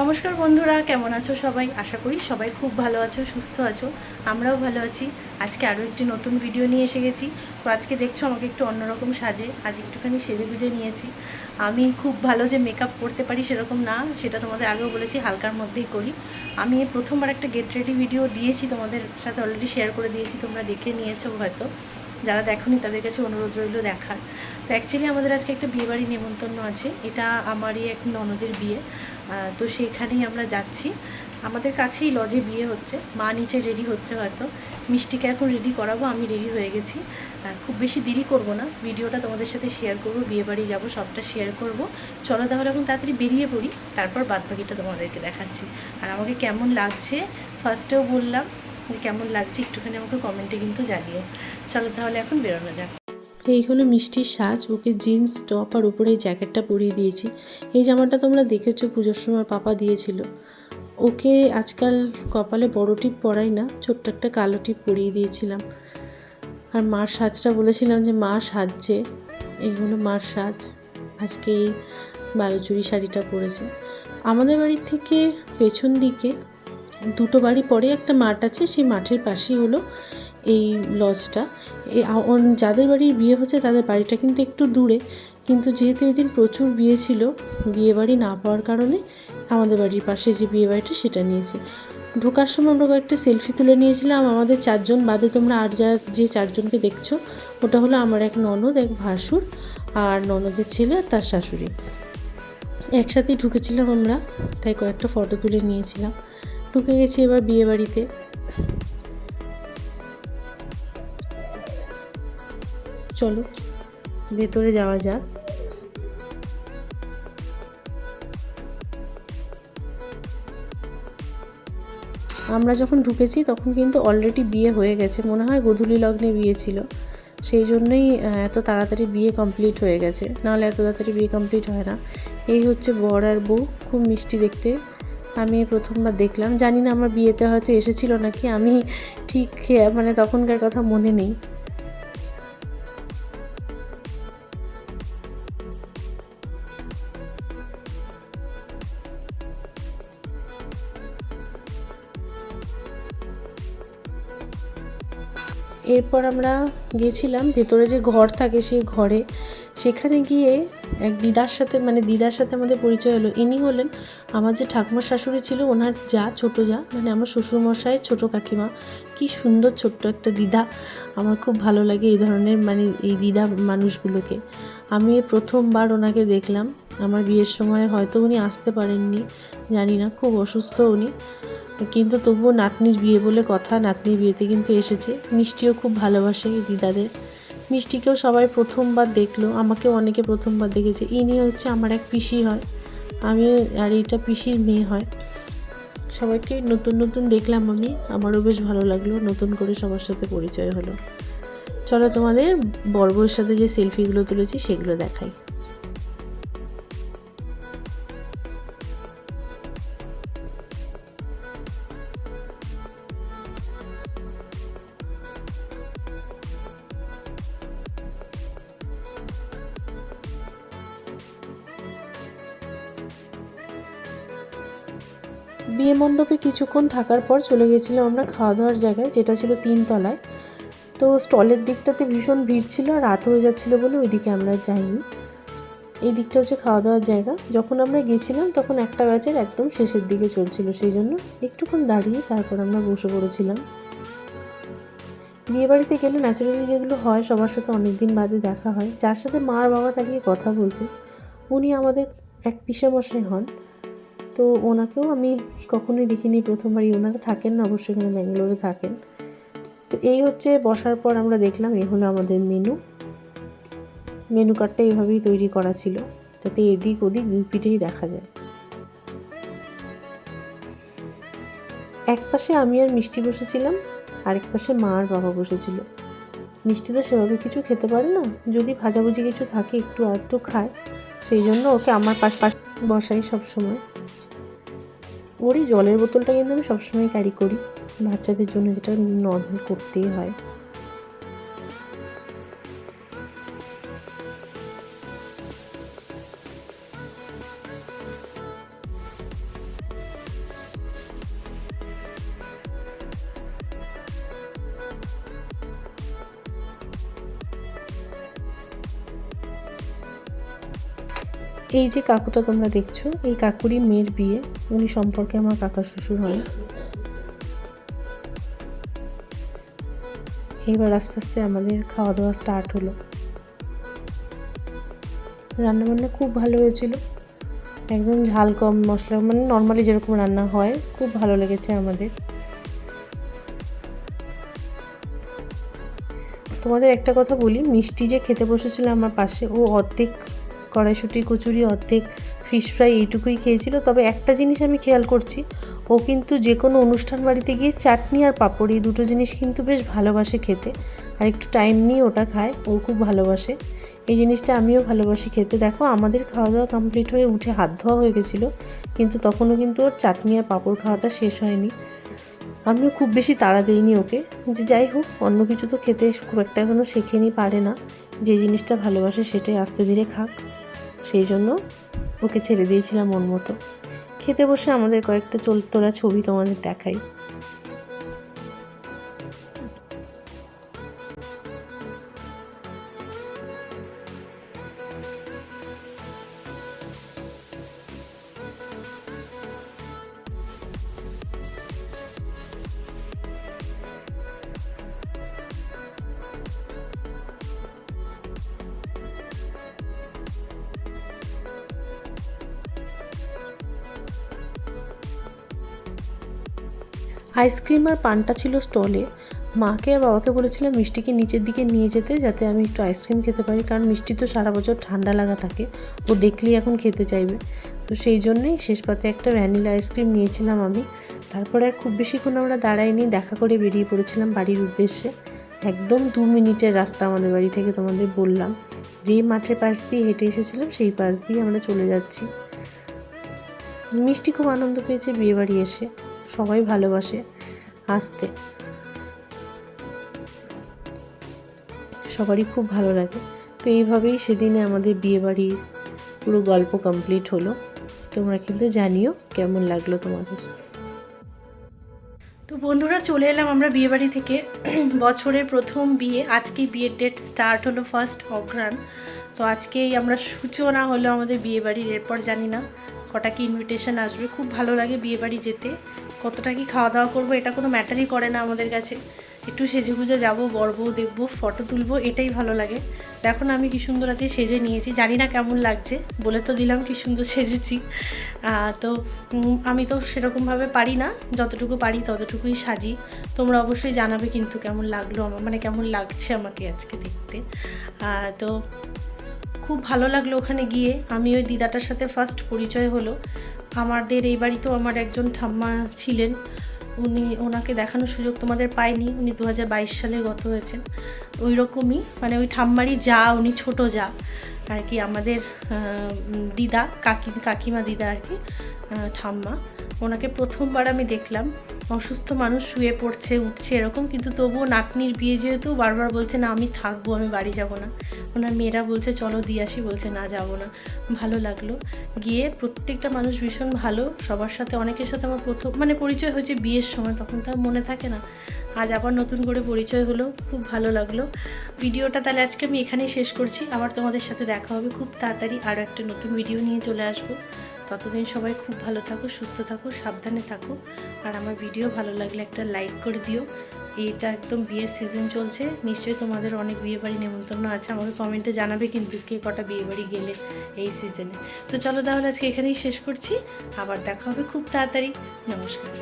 নমস্কার বন্ধুরা, কেমন আছো সবাই? আশা করি সবাই খুব ভালো আছো, সুস্থ আছো। আমরাও ভালো আছি। আজকে আরও একটি নতুন ভিডিও নিয়ে এসে গেছি। তো আজকে দেখছ আমাকে একটু অন্যরকম সাজে, আজ একটুখানি সেজে গুজে নিয়েছি। আমি খুব ভালো যে মেকআপ করতে পারি সেরকম না, সেটা তোমাদের আগেও বলেছি, হালকার মধ্যেই করি। আমি প্রথমবার একটা গেট রেডি ভিডিও দিয়েছি তোমাদের সাথে অলরেডি শেয়ার করে দিয়েছি, তোমরা দেখে নিয়েছো হয়তো। যারা দেখোনি তাদের কাছে অনুরোধ রইল দেখার। তো অ্যাকচুয়ালি আমাদের আজকে একটা বিয়েবাড়ি নেমন্তন্ন আছে। এটা আমারই এক ননদের বিয়ে। তো সেইখানেই আমরা যাচ্ছি। আমাদের কাছেই লজে বিয়ে হচ্ছে। মা নিচে রেডি হচ্ছে হয়তো। মিষ্টিকে এখন রেডি করাবো, আমি রেডি হয়ে গেছি। খুব বেশি দেরি করব না। ভিডিওটা তোমাদের সাথে শেয়ার করব, বিয়ে বাড়ি যাব, সবটা শেয়ার করব। চলো তাহলে এখন তাড়াতাড়ি বেরিয়ে পড়ি। তারপর বাদ বাকিটা তোমাদেরকে দেখাচ্ছি। আর আমাকে কেমন লাগছে? ফার্স্টেও বললাম কেমন লাগছে, একটুখানি আমাকে কমেন্টে কিন্তু জানিও। চলো তাহলে এখন বেরোনো যাক। এই হলো মিষ্টির সাজ। ওকে জিন্স টপ আর উপরে এই জ্যাকেটটা পরিয়ে দিয়েছি। এই জামাটা তোমরা দেখেছ, পুজোর সময় পাপা দিয়েছিল। ওকে আজকাল কপালে বড় টিপ পরাই না, ছোট্ট একটা কালো টিপ পরিয়ে দিয়েছিলাম। আর মার সাজটা বলেছিলাম যে, মা সাজছে। এই হলো মার সাজ। আজকে এই বালুচুরি শাড়িটা পরেছে। আমাদের বাড়ির থেকে পেছন দিকে দুটো বাড়ি পরে একটা মাঠ আছে, সেই মাঠের পাশেই হলো এই লজটা যাদের বাড়ির বিয়ে হচ্ছে তাদের বাড়িটা কিন্তু একটু দূরে। কিন্তু যেহেতু এদিন প্রচুর বিয়ে ছিল বিয়ে বাড়ি না পাওয়ার কারণে আমাদের বাড়ির পাশে যে বিয়ে বাড়িটা সেটা নিয়েছে। ঢোকার সময় আমরা কয়েকটা সেলফি তুলে নিয়েছিলাম। আমাদের চারজন, বাদে তোমরা আর যা যে চারজনকে দেখছ, ওটা হলো আমার এক ননদ, এক ভাসুর আর ননদের ছেলে আর তার শাশুড়ি। একসাথেই ঢুকেছিলাম আমরা, তাই কয়েকটা ফটো তুলে নিয়েছিলাম। ঢুকে গেছি এবার বিয়ে বাড়িতে চলো, ভেতরে যাওয়া যাক। আমরা যখন ঢুকেছি, তখন কিন্তু অলরেডি বিয়ে হয়ে গেছে। মনে হয় গোধূলি লগ্নে বিয়ে ছিল। সেই জন্যই এত তাড়াতাড়ি বিয়ে কমপ্লিট হয়ে গেছে। নাহলে এত তাড়াতাড়ি বিয়ে কমপ্লিট হয় না। এই হচ্ছে বর আর বউ, খুব মিষ্টি দেখতে। আমি প্রথমবার দেখলাম। জানি না আমার বিয়েতে হয়তো এসেছিল নাকি। আমি ঠিক মানে তখনকার কথা মনে নেই। এরপর আমরা গেছিলাম ভেতরে যে ঘর থাকে সেই ঘরে। সেখানে গিয়ে এক দিদার সাথে মানে দিদার সাথে আমাদের পরিচয় হলো। ইনি হলেন আমার যে ঠাকুমার শাশুড়ি ছিল, ওনার যা, ছোট যা মানে আমার শ্বশুরমশাইয়ের ছোট কাকিমা। কি সুন্দর ছোট্ট একটা দিদা। আমার খুব ভালো লাগে এই ধরনের মানে এই দিদা মানুষগুলোকে। আমি প্রথমবার ওনাকে দেখলাম। আমার বিয়ের সময় হয়তো উনি আসতে পারেননি, জানি না, খুব অসুস্থ উনি। কিন্তু তবুও নাতনির বিয়ে বলে কথা নাতনির বিয়েতে কিন্তু এসেছে। মিষ্টিও খুব ভালোবাসে দিদাদের। মিষ্টিকেও সবাই প্রথমবার দেখল, আমাকেও অনেকে প্রথমবার দেখেছে। ইনি হচ্ছে আমার এক পিসি হয়। আমি আর এটা পিসির মেয়ে হয়। সবাইকে নতুন নতুন দেখলাম আমি। আমারও বেশ ভালো লাগল, নতুন করে সবার সাথে পরিচয় হলো। চলো তোমাদের বর্বর সাথে যে সেলফিগুলো তুলেছি, সেগুলো দেখাই। বিয়ে মণ্ডপে কিছুক্ষণ থাকার পর চলে গেছিলাম আমরা খাওয়া দাওয়ার জায়গায়, যেটা ছিল তিনতলায়। তো স্টলের দিকটাতে ভীষণ ভিড় ছিল, রাত হয়ে যাচ্ছিল বলে ওইদিকে আমরা যাইনি। এই দিকটা হচ্ছে খাওয়া দাওয়ার জায়গা। যখন আমরা গেছিলাম তখন একটা ব্যাচের একদম শেষের দিকে চলছিল, সেই জন্য একটুক্ষণ দাঁড়িয়ে তারপর আমরা বসে পড়েছিলাম। বিয়েবাড়িতে গেলে ন্যাচারালি যেগুলো হয়, সবার সাথে অনেক দিন বাদে দেখা হয়। যার সাথে মা আর বাবা দাঁড়িয়ে কথা বলছে, উনি আমাদের এক পিসেমশাই হন। তো ওনাকেও আমি কখনোই দেখিনি, প্রথমবারই ওনারা থাকেন না অবশ্যই এখানে ব্যাঙ্গালোরে থাকেন। তো এই হচ্ছে বসার পর আমরা দেখলাম, এই হলো আমাদের মেনু। মেনু কার্ডটা এইভাবেই তৈরি করা ছিল, যাতে এদিক ওদিক পিঠেই দেখা যায়। এক পাশে আমি আর মিষ্টি বসেছিলাম, আরেক পাশে মা আর বাবা বসেছিল। মিষ্টি তো সেভাবে কিছু খেতে পারে না, যদি ভাজাভুজি কিছু থাকে, একটু আর একটু খায়, সেই জন্য ওকে আমার পাশে বসাই সব ওরই জলের বোতলটা কিন্তু আমি সবসময় ক্যারি করি। বাচ্চাদের জন্য যেটা নর্মাল করতেই হয়। এই যে কাকুটা তোমরা দেখছ, এই কাকুরই মেয়ের বিয়ে। উনি সম্পর্কে আমার কাকা শ্বশুর হয়। এবার আস্তে আস্তে আমাদের খাওয়া দাওয়া স্টার্ট হলো। রান্নাবান্না খুব ভালো হয়েছিল। একদম ঝাল, কম মশলা মানে নর্মালি যেরকম রান্না হয়, খুব ভালো লেগেছে আমাদের। তোমাদের একটা কথা বলি, মিষ্টি যে খেতে বসেছিল আমার পাশে, ও অর্ধেক কড়াইশুটি, কচুরি, অর্ধেক ফিশ ফ্রাই এইটুকুই খেয়েছিল। তবে একটা জিনিস আমি খেয়াল করছি, ও কিন্তু যে কোনো অনুষ্ঠান বাড়িতে গিয়ে চাটনি আর পাঁপড়, এই দুটো জিনিস কিন্তু বেশ ভালোবাসে খেতে। আর একটু টাইম নিয়ে ওটা খায়, ও খুব ভালোবাসে। এই জিনিসটা আমিও ভালোবাসি খেতে। দেখো, আমাদের খাওয়া দাওয়া কমপ্লিট হয়ে উঠে হাত ধোয়া হয়ে গেছিল, কিন্তু তখনও কিন্তু ওর চাটনি আর পাঁপড় খাওয়াটা শেষ হয়নি। আমিও খুব বেশি তাড়া দিইনি ওকে। যে যাই হোক, অন্য কিছু তো খেতে খুব একটা এখনও শেখেনি, পারে না। যে জিনিসটা ভালোবাসে সেটাই আস্তে ধীরে খাক। সেই জন্য ওকে ছেড়ে দিয়েছিলাম ওর মতো। খেতে বসে আমাদের কয়েকটা চোল তোলা ছবি তোমাদের দেখাই। আইসক্রিম আর পানটা ছিল স্টলে। মাকে আর বাবাকে বলেছিলাম মিষ্টিকে নিচের দিকে নিয়ে যেতে, যাতে আমি একটু আইসক্রিম খেতে পারি, কারণ মিষ্টি তো সারা বছর ঠান্ডা লাগা থাকে। ও দেখলেই এখন খেতে চাইবে। তো সেই জন্যই শেষ পাতে একটা ভ্যানিলা আইসক্রিম নিয়েছিলাম আমি। তারপরে আর খুব বেশিক্ষণ আমরা দাঁড়াইনি, দেখা করে বেরিয়ে পড়েছিলাম বাড়ির উদ্দেশ্যে। একদম দু মিনিটের রাস্তা আমাদের বাড়ি থেকে তোমাদের বললাম। যেই মাঠের পাশ দিয়ে হেঁটে এসেছিলাম, সেই পাশ দিয়ে আমরা চলে যাচ্ছি। মিষ্টি খুব আনন্দ পেয়েছে বিয়েবাড়ি এসে। সবাই ভালোবাসে আসতে সবারই খুব ভালো লাগে। তো এইভাবেই সেদিনে আমাদের বিয়েবাড়ির পুরো গল্প কমপ্লিট হলো। তোমরা কিন্তু জানিও কেমন লাগল তোমাদের। তো বন্ধুরা চলে এলাম আমরা বিয়েবাড়ি থেকে। বছরের প্রথম বিয়ে আজকেই বিয়ের ডেট স্টার্ট হলো ফার্স্ট অগ্রাণ তো আজকেই আমরা সূচনা হলো আমাদের বিয়েবাড়ির, এরপর জানি না। কটা কি ইনভিটেশন আসবে, খুব ভালো লাগে বিয়েবাড়ি যেতে। কতটা কি খাওয়া দাওয়া করব, এটা কোনো ম্যাটারই করে না আমাদের কাছে। একটু সেজে গুজে যাব বরবো দেখব ফটো তুলবো, এটাই ভালো লাগে। দেখো না আমি কি সুন্দর আছি, সেজে নিয়েছি, জানি না কেমন লাগছে, বলে তো দিলাম কি সুন্দর সেজেছি। তো আমি তো সেরকমভাবে পারি না, যতটুকু পারি ততটুকুই সাজি। তোমরা অবশ্যই জানাবে কিন্তু কেমন লাগল আমার মানে কেমন লাগছে আমাকে আজকে দেখতে। তো খুব ভালো লাগল ওখানে গিয়ে। আমি ওই দিদাটার সাথে ফার্স্ট পরিচয় হলো। আমাদের এই বাড়িতেও আমার একজন ঠাম্মা ছিলেন। উনি ওনাকে দেখানোর সুযোগ তোমাদের পাইনি। উনি দু হাজার বাইশ সালে গত হয়েছেন। ওই রকমই মানে ওই ঠাম্মারই যা, উনি ছোট যা। আর কি আমাদের দিদা, কাকি, কাকিমা দিদা আর কি ঠাম্মা। ওনাকে প্রথমবার আমি দেখলাম। অসুস্থ মানুষ শুয়ে পড়ছে, উঠছে এরকম, কিন্তু তবুও নাতনির বিয়ে যেহেতু বারবার বলছে, না, আমি থাকব, আমি বাড়ি যাব না। ওনার মেয়েরা বলছে, চলো দিয়ে আসি, বলছে, না, যাব না। ভালো লাগল। গিয়ে প্রত্যেকটা মানুষ ভীষণ ভালো, সবার সাথে, অনেকের সাথে আমার প্রথম মানে পরিচয় হয়েছে বিয়ের সময়, তখন তো মনে থাকে না। আজ আবার নতুন করে পরিচয় হলো, খুব ভালো লাগল। ভিডিওটা তাহলে আজকে আমি এখানেই শেষ করছি। আবার তোমাদের সাথে দেখা হবে খুব তাড়াতাড়ি আরও একটা নতুন ভিডিও নিয়ে চলে আসব। ততদিন সবাই খুব ভালো থাকো, সুস্থ থাকো, সাবধানে থাকো। আর আমার ভিডিও ভালো লাগলে একটা লাইক করে দিও। এইটা একদম বিয়ের সিজন চলছে, নিশ্চয়ই তোমাদের অনেক বিয়েবাড়ি নেমন্তন্ন আছে। আমাকে কমেন্টে জানাবে কিন্তু কে কটা বিয়েবাড়ি গেলে এই সিজনে তো চলো তাহলে আজকে এখানেই শেষ করছি। আবার দেখা হবে খুব তাড়াতাড়ি। নমস্কার।